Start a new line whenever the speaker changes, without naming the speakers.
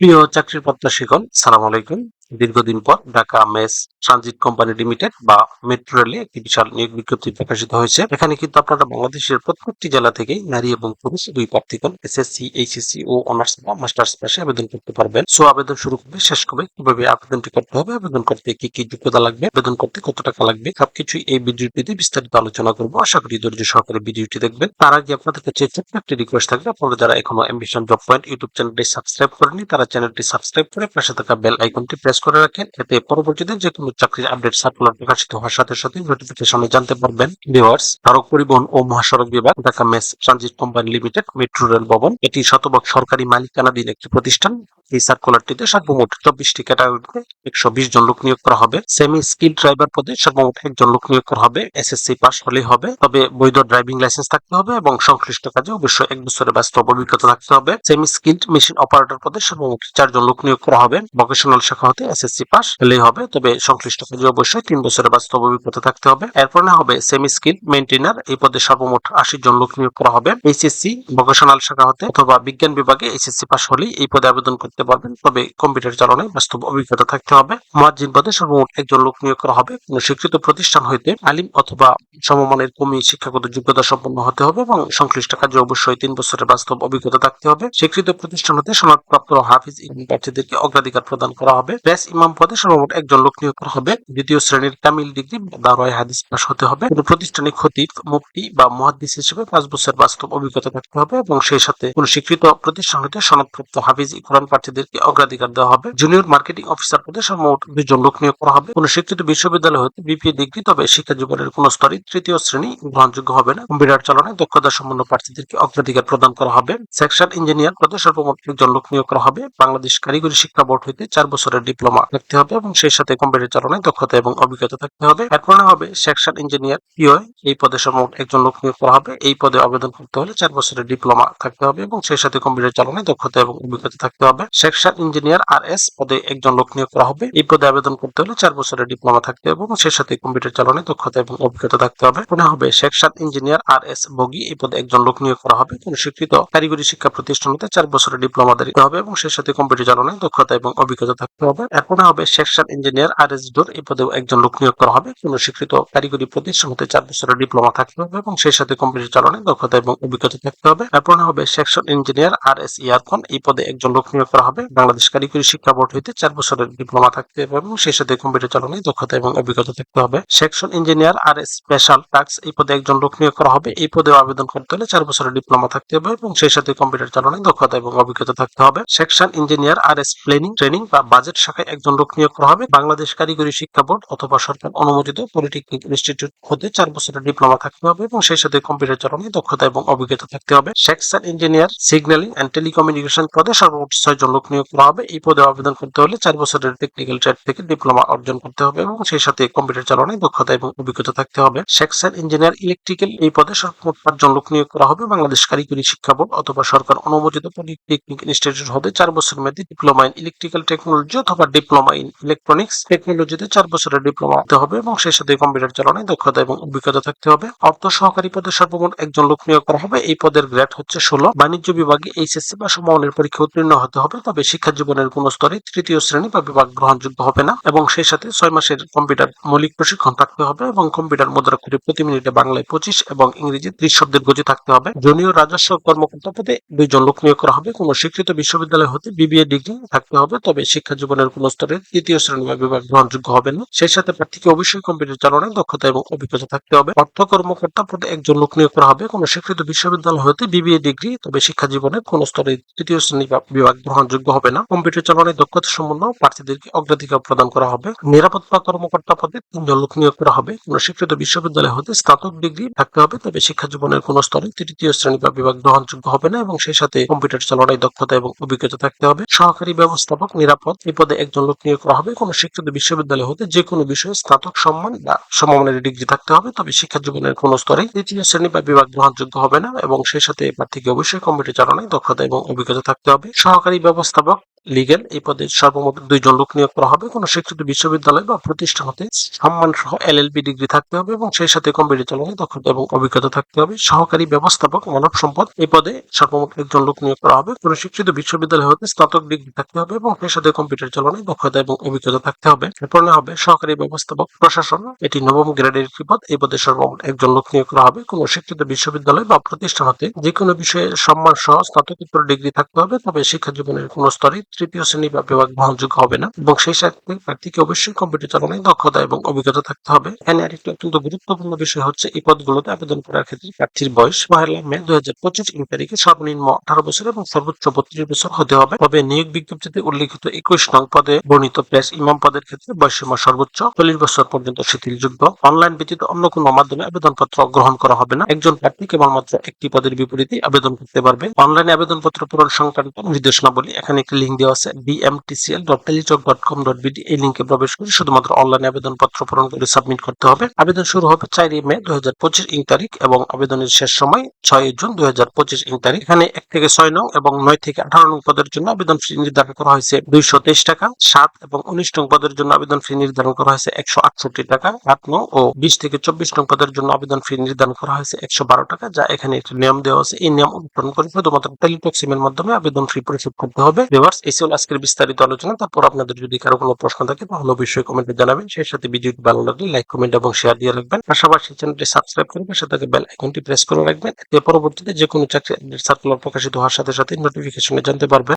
প্রিয় চাকরির প্রত্যাশীগণ সালাম আলাইকুম। দীর্ঘদিন পর Dhaka mass transit company limited বা মেট্রো রেলে একটি বিশাল নিয়োগ বিজ্ঞপ্তি প্রকাশিত হয়েছে। এখানে কিন্তু আপনারা বাংলাদেশের প্রত্যেকটি জেলা থেকেই নারী এবং পুরুষ দুই প্রার্থীগণ এসএসসি, এইচএসসি ও অনার্স বা মাস্টার্স পাশে আবেদন করতে পারবেন। সো আবেদন শুরু করবে শেষ করবে কীভাবে আবেদনটি করতে হবে? আবেদন করতে কি কি যোগ্যতা লাগবে? আবেদন করতে কত টাকা লাগবে? সবকিছুই এই ভিডিওটিতে বিস্তারিত আলোচনা করব। আশা করি ধৈর্য সহকারে ভিডিওটি দেখবেন। তার আগে আপনাদের কাছে ছোট্ট একটি রিকোয়েস্ট থাকবে। আপনারা যারা এখনও অ্যাম্বিশন জব পয়েন্ট ইউটিউব চ্যানেলটি সাবস্ক্রাইব করেনি তারা চ্যানেলটি সাবস্ক্রাইব করে পাশে থাকা বেল আইকনটি প্রেস করে রাখেন। এতে পরবর্তীতে যে কোনো চাকরির আপডেট সার্কুলার প্রকাশিত হওয়ার সাথে সাথে নোটিফিকেশনে জানতে পারবেন। ভিউয়ার্স সড়ক পরিবহন ও মহাসড়ক বিভাগ, Dhaka mass transit company limited, metro rail ভবন। এটি শতভাগ সরকারি মালিকানাধীন একটি প্রতিষ্ঠান। এই সার্কুলারটিতে সর্বমোট চব্বিশটি ক্যাটাগরিতে একশো বিশ জন লোক নিয়োগ করা হবে। সেমি স্কিল ড্রাইভার পদে সর্বমোট একজন লোক নিয়োগ করা হবে। এসএসসি পাস হলেই হবে। তবে বৈধ ড্রাইভিং লাইসেন্স থাকতে হবে এবং সংশ্লিষ্ট কাজে অবশ্যই এক বছরের বাস্তব অভিজ্ঞতা থাকতে হবে। সেমি স্কিল্ড মেশিন অপারেটর পদে সর্বমোট চারজন লোক নিয়োগ করা হবে। ভোকেশনাল শাখা হতে এসএসসি পাস হলেই হবে, তবে সংশ্লিষ্ট কাজে অবশ্যই তিন বছরের বাস্তব অভিজ্ঞতা থাকতে হবে। এরপর হবে সেমি স্কিল মেইনটেনার এই পদে সর্বমোট আশি জন লোক নিয়োগ করা হবে। এইচএসসি ভোকেশনাল শাখা হতে অথবা বিজ্ঞান বিভাগে এইচএসসি পাস হলেই এই পদে আবেদন করতে পারবেন, তবে কম্পিউটার চালনায় বাস্তব অভিজ্ঞতা থাকতে হবে। মুয়াজ্জিন পদে সর্বমোট একজন লোক নিয়োগ করা হবে। কোন স্বীকৃত প্রতিষ্ঠান হইতে আলিম অথবা সমমানের কমি শিক্ষাগত যোগ্যতা সম্পন্ন হতে হবে এবং সংশ্লিষ্ট কাজে অবশ্যই তিন বছরের বাস্তব অভিজ্ঞতা থাকতে হবে। স্বীকৃত প্রতিষ্ঠান হতে সনদপ্রাপ্ত হাফিজ ইমাম প্রার্থীদেরকে অগ্রাধিকার প্রদান করা হবে। প্রেস ইমাম পদে সর্বমোট একজন লোক নিয়োগ করা হবে। দ্বিতীয় শ্রেণির কামিল ডিগ্রি বা রয় হাদিস পাস হতে হবে। কোন প্রতিষ্ঠানে খতিব মুফতি বা মুহাদ্দিস হিসেবে পাঁচ বছর বাস্তব অভিজ্ঞতা থাকতে হবে এবং সেই সাথে কোন স্বীকৃত প্রতিষ্ঠান হতে সনদপ্রাপ্ত হাফিজ কোরআন প্রার্থীদেরকে অগ্রাধিকার দেওয়া হবে। জুনিয়র মার্কেটিং অফিসার পদে সর্বমোট দুজন লোক নিয়োগ করা হবে। কোন স্বীকৃত বিশ্ববিদ্যালয় হতে বিপিএ ডিগ্রি, তবে শিক্ষা জীবনের কোন স্তরে তৃতীয় শ্রেণি গ্রহণযোগ্য হবে না। কম্পিউটার চালনায় দক্ষতা সম্পন্ন প্রার্থীদেরকে অগ্রাধিকার প্রদান করা হবে। সেকশন ইঞ্জিনিয়ার পদে সর্বমোট একজন লোক নিয়োগ করা হবে। বাংলাদেশ কারিগরি শিক্ষা বোর্ড হইতে চার বছরের ডিপ্লোমা থাকতে হবে এবং সেই সাথে কম্পিউটার চালনায় দক্ষতা এবং অভিজ্ঞতা থাকতে হবে। এরপর হবে সেকশন ইঞ্জিনিয়ার পিও এই পদে সর্বমোট একজন লোক নিয়োগ করা হবে। এই পদে আবেদন করতে হলে চার বছরের ডিপ্লোমা থাকতে হবে এবং সেই সাথে কম্পিউটার চালনায় দক্ষতা এবং অভিজ্ঞতা থাকতে হবে। সেকশন ইঞ্জিনিয়ার আর এস পদে একজন লোক নিয়োগ করা হবে। এই পদে আবেদন করতে হলে চার বছরের ডিপ্লোমা থাকতে হবে এবং সেই সাথে কম্পিউটার চালনায় দক্ষতা এবং অভিজ্ঞতা থাকতে হবে। মনে হবে section engineer R S bogie. এই পদে একজন লোক নিয়োগ করা হবে। কোন স্বীকৃত কারিগরি শিক্ষা প্রতিষ্ঠান হতে চার বছরের ডিপ্লোমা দিতে হবে এবং সেই সাথে কম্পিউটার চালনায় দক্ষতা এবং অভিজ্ঞতা থাকতে হবে। এরপর হবে section engineer R S door, এই পদে একজন লোক নিয়োগ করা হবে। কোন স্বীকৃত কারিগরি প্রতিষ্ঠান হতে চার বছরের ডিপ্লোমা থাকতে হবে এবং সেই সাথে কম্পিউটার চালনায় দক্ষতা এবং অভিজ্ঞতা থাকতে হবে। এরপর হবে section engineer R S aircon এই পদে একজন লোক নিয়োগ করা হবে। বাংলাদেশ কারিগরি শিক্ষা বোর্ড হইতে চার বছরের ডিপ্লোমা থাকতে হবে এবং সেই সাথে কম্পিউটার চালনায় দক্ষতা এবং অভিজ্ঞতা থাকতে হবে। Section engineer R S special task, এই পদে একজন লোক নিয়োগ করা হবে। এই পদে আবেদন করতে হলে চার বছরের ডিপ্লোমা থাকতে হবে এবং সেই সাথে কম্পিউটার চালনায় দক্ষতা এবং অভিজ্ঞতা থাকতে হবে। Section engineer R S planning, training বা বাজেট শাখায় একজন লোক নিয়োগ করা হবে। বাংলাদেশ কারিগরি শিক্ষা বোর্ড অথবা সরকার অনুমোদিত পলিটেকনিক ইনস্টিটিউট হতে চার বছরের ডিপ্লোমা থাকতে হবে এবং সেই সাথে কম্পিউটার চালনায় দক্ষতা এবং অভিজ্ঞতা থাকতে হবে। Section engineer, signalling and telecommunication পদে সর্বমোট ছয় জন লোক নিয়োগ করা হবে। এই পদে আবেদন করতে হলে চার বছরের টেকনিক্যাল ট্রেড থেকে ডিপ্লোমা অর্জন করতে হবে এবং সেই সাথে কম্পিউটার চালনায় দক্ষতা এবং অভিজ্ঞতা থাকতে হবে। সেকশন ইঞ্জিনিয়ার ইলেকট্রিক্যাল এই পদে সর্বমোট পাঁচজন লোক নিয়োগ করা হবে। বাংলাদেশ কারিগরি শিক্ষা বোর্ড অথবা সরকার অনুমোদিত পলিটেকনিক ইনস্টিটিউট হতে চার বছর মেয়াদী ডিপ্লোমা ইন ইলেকট্রিক্যাল টেকনোলজি অথবা ডিপ্লোমা ইন ইলেকট্রনিক্স, টেকনোলজিতে চার বছরের ডিপ্লোমা হতে হবে এবং সেই সাথে কম্পিউটার চালনায় দক্ষতা এবং অভিজ্ঞতা থাকতে হবে। অর্থ সহকারী পদে সর্বমোট একজন লোক নিয়োগ করা হবে। এই পদের গ্রেড হচ্ছে ষোলো। বাণিজ্য বিভাগে এইচএসসি বা সমমানের পরীক্ষা উত্তীর্ণ হতে হবে, তবে শিক্ষা জীবনের কোন স্তরে তৃতীয় শ্রেণি বা বিভাগ গ্রহণযোগ্য হবে না এবং সেই সাথে ছয় মাসের কম্পিউটার মৌলিক প্রশিক্ষণ থাকতে হবে এবং কম্পিউটার মুদ্রা করে প্রতি মিনিটে বাংলায় পঁচিশ এবং ইংরেজি ত্রিশ শব্দের গতি থাকতে হবে। জুনিয়র রাজস্ব কর্মকর্তা পদে দুইজন লোক নিয়োগ করা হবে। কোন স্বীকৃত বিশ্ববিদ্যালয় হতে বিবিএ ডিগ্রি থাকতে হবে, তবে শিক্ষা জীবনের কোন স্তরে তৃতীয় শ্রেণি বা বিভাগ গ্রহণযোগ্য হবে না। সেই সাথে প্রার্থীকে অবশ্যই কম্পিউটার চালনায় দক্ষতা এবং অভিজ্ঞতা থাকতে হবে। অর্থ কর্মকর্তা পদে একজন লোক নিয়োগ করা হবে। কোন স্বীকৃত বিশ্ববিদ্যালয় হতে বিবিএ ডিগ্রি, তবে শিক্ষা জীবনে কোন স্তরে তৃতীয় শ্রেণি বা বিভাগ গ্রহণযোগ্য হবে না। কম্পিউটার চালনায় দক্ষতা সম্পন্ন প্রার্থীদেরকে অগ্রাধিকার প্রদান করা হবে। নিরাপত্তা কর্মকর্তা পদে তিনজন লোক নিয়োগ করা হবে। কোন স্বীকৃত বিশ্ববিদ্যালয় হতে স্নাতক ডিগ্রি থাকতে হবে, তবে শিক্ষা জীবনের কোন স্তরে তৃতীয় শ্রেণি বা বিভাগ গ্রহণযোগ্য হবে না এবং সেই সাথে কম্পিউটার চালনায় দক্ষতা এবং অভিজ্ঞতা থাকতে হবে। সহকারী ব্যবস্থাপক নিরাপদ। এই পদে একজন লোক নিয়োগ করা হবে, কোন শিক্ষিত বিশ্ববিদ্যালয় হতে যে কোনো বিষয়ে স্নাতক সম্মান বা সমমানের ডিগ্রি থাকতে হবে, তবে শিক্ষা জীবনের কোন স্তরে তৃতীয় শ্রেণি বা বিভাগ গ্রহণযোগ্য হবে না এবং সেই সাথে প্রার্থীকে অবশ্যই কম্পিউটার চালানায় দক্ষতা এবং অভিজ্ঞতা থাকতে হবে। সহকারী ব্যবস্থাপক লিগেল এই পদে সর্বমোট দুইজন লোক নিয়োগ করা হবে। কোনো স্বীকৃত বিশ্ববিদ্যালয় বা প্রতিষ্ঠান হতে সম্মান সহ এলএলবি ডিগ্রি থাকতে হবে এবং সেই সাথে কম্পিউটার চালানোর দক্ষতা এবং অভিজ্ঞতা থাকতে হবে। সহকারী ব্যবস্থাপক, মানব সম্পদ এই পদে সর্বমোট একজন লোক নিয়োগ করা হবে। কোনো শিক্ষিত বিশ্ববিদ্যালয় হতে স্নাতক ডিগ্রি থাকতে হবে এবং সেই সাথে কম্পিউটার চালানোর দক্ষতা এবং অভিজ্ঞতা থাকতে হবে। এরপর হবে সহকারী ব্যবস্থাপক, প্রশাসন। এটি নবম গ্রেডের একটি পদ। এই পদে সর্বমোট একজন লোক নিয়োগ করা হবে। কোনো শিক্ষিত বিশ্ববিদ্যালয় বা প্রতিষ্ঠান হতে যে কোনো বিষয়ে সম্মান সহ স্নাতকোত্তর ডিগ্রি থাকতে হবে, তবে শিক্ষা জীবনের কোনো স্তরে তৃতীয় শ্রেণি বা বিভাগ গ্রহণযোগ্য হবে না। এবং সেই সাথে প্রার্থীকে অবশ্যই কম্পিউটার চালানোর দক্ষতা এবং অভিজ্ঞতা থাকতে হবে। এখানে আরেকটি অত্যন্ত গুরুত্বপূর্ণ বিষয় হচ্ছে, এই পদগুলোতে আবেদন করার ক্ষেত্রে প্রার্থীর বয়স পহেলা মে দুই হাজার পঁচিশ ইং তারিখে সর্বনিম্ন আঠারো বছর এবং সর্বোচ্চ বত্রিশ বছর হতে হবে। তবে নিয়োগ বিজ্ঞপ্তিতে উল্লিখিত একুশ নং পদে বর্ণিত প্রেস ইমাম পদের ক্ষেত্রে বয়সীমা সর্বোচ্চ চল্লিশ বছর পর্যন্ত শিথিলযোগ্য। অনলাইন ব্যতীত অন্য কোনো মাধ্যমে আবেদনপত্র গ্রহণ করা হবে না। একজন প্রার্থী কেবলমাত্র একটি পদের বিপরীতে আবেদন করতে পারবে। অনলাইনে আবেদনপত্র পূরণ সংক্রান্ত নির্দেশনাবলী, এখানে একটি লিঙ্ক দেওয়া আছে BMTCL dot teletalk dot com dot BD এই লিঙ্কে প্রবেশ করে শুধুমাত্র অনলাইনে আবেদনপত্র পূরণ করে সাবমিট করতে হবে। আবেদন শুরু হবে চারই মে দুই হাজার পঁচিশ ইং তারিখ এবং আবেদনের শেষ সময় ছয় জুন দুই হাজার পঁচিশ ইং তারিখ। এখানে এক থেকে ছয় নং এবং নয় থেকে আঠারো নং পদের জন্য আবেদন ফি নির্ধারণ করা হয়েছে দুইশো তেইশ টাকা, সাত এবং উনিশ নং পদের জন্য আবেদন ফি নির্ধারণ করা হয়েছে একশো আটষট্টি টাকা, আট নং ও বিশ থেকে চব্বিশ নং পদের জন্য আবেদন ফি নির্ধারণ করা হয়েছে একশো বারো টাকা, যা এখানে একটি নিয়ম দেওয়া আছে। এই নিয়ম অনুসরণ করে শুধুমাত্র টেলিটক সিমের মাধ্যমে আবেদন ফি পরিশোধ করতে হবে। ভিউয়ার্স এই আজকের বিস্তারিত আলোচনা। তারপর আপনাদের যদি কারও কোনো প্রশ্ন থাকে, তাহলে অবশ্যই কমেন্টে জানাবেন। সেই সাথে ভিডিওটি ভালো লাগলে লাইক কমেন্ট এবং শেয়ার দিয়ে রাখবেন। পাশাপাশি চ্যানেলটি সাবস্ক্রাইব করে পাশে থাকে বেল আইকনটি প্রেস করে রাখবেন। পরবর্তীতে যে কোনো চাকরি সার্কুলার প্রকাশিত হওয়ার সাথে সাথে নোটিফিকেশনে জানতে পারবেন।